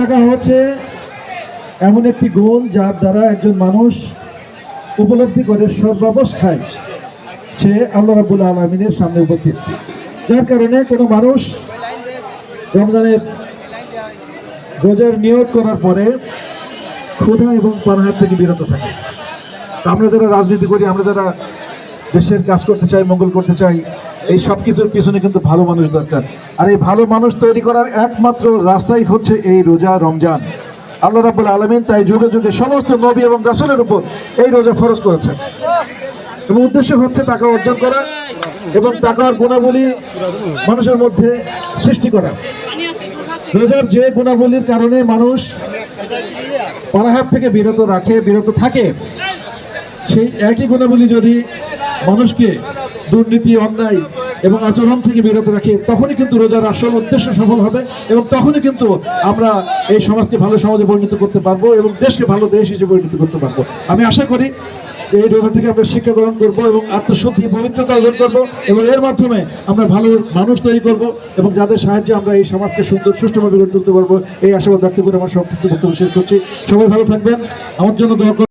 টাকা হচ্ছে এমন একটি গুণ যার দ্বারা একজন মানুষ উপলব্ধি করে সর্বাবস্থায় সে আল্লাহ রাবুল আলমিনের সামনে উপস্থিত। যার কারণে কোনো মানুষ রমজানের রোজার নিয়োগ করার পরে ক্ষুধা এবং পানাহার থেকে বিরত থাকে। আমরা যারা রাজনীতি করি, আমরা যারা দেশের কাজ করতে চাই, মঙ্গল করতে চাই এই সব কিছুর পিছনে কিন্তু ভালো মানুষ দরকার। আর এই ভালো মানুষ তৈরি করার একমাত্র রাস্তাই হচ্ছে এই রোজা রমজান। আল্লাহ রাবুল আলমিন তাই যুগে যুগে সমস্ত নবী এবং রাসুলের উপর এই রোজা ফরজ করেছে এবং উদ্দেশ্য হচ্ছে টাকা অর্জন করা এবং টাকার গুণাবলী মানুষের মধ্যে সৃষ্টি করা। রোজার যে গুণাবলীর কারণে মানুষ পারাহার থেকে বিরত রাখে, বিরত থাকে, সেই একই গুণাবলী যদি মানুষকে দুর্নীতি, অন্যায় এবং আচরণ থেকে বিরত রাখি, তখনই কিন্তু রোজার আসল উদ্দেশ্য সফল হবে এবং তখনই কিন্তু আমরা এই সমাজকে ভালো সমাজে পরিণত করতে পারব এবং দেশকে ভালো দেশ হিসেবে পরিণত করতে পারব। আমি আশা করি এই রোজা থেকে আমরা শিক্ষা গ্রহণ করব এবং আত্মশুদ্ধি, পবিত্রতা অর্জন করব এবং এর মাধ্যমে আমরা ভালো মানুষ তৈরি করব এবং যাদের সাহায্যে আমরা এই সমাজকে সুন্দর, সুষ্ঠুভাবে গড়ে তুলতে পারব, এই আশাবাদ ব্যক্ত করে আমার সংক্ষিপ্ত বক্তব্য শেষ করছি। সবাই ভালো থাকবেন। আমার জন্য দোয়া।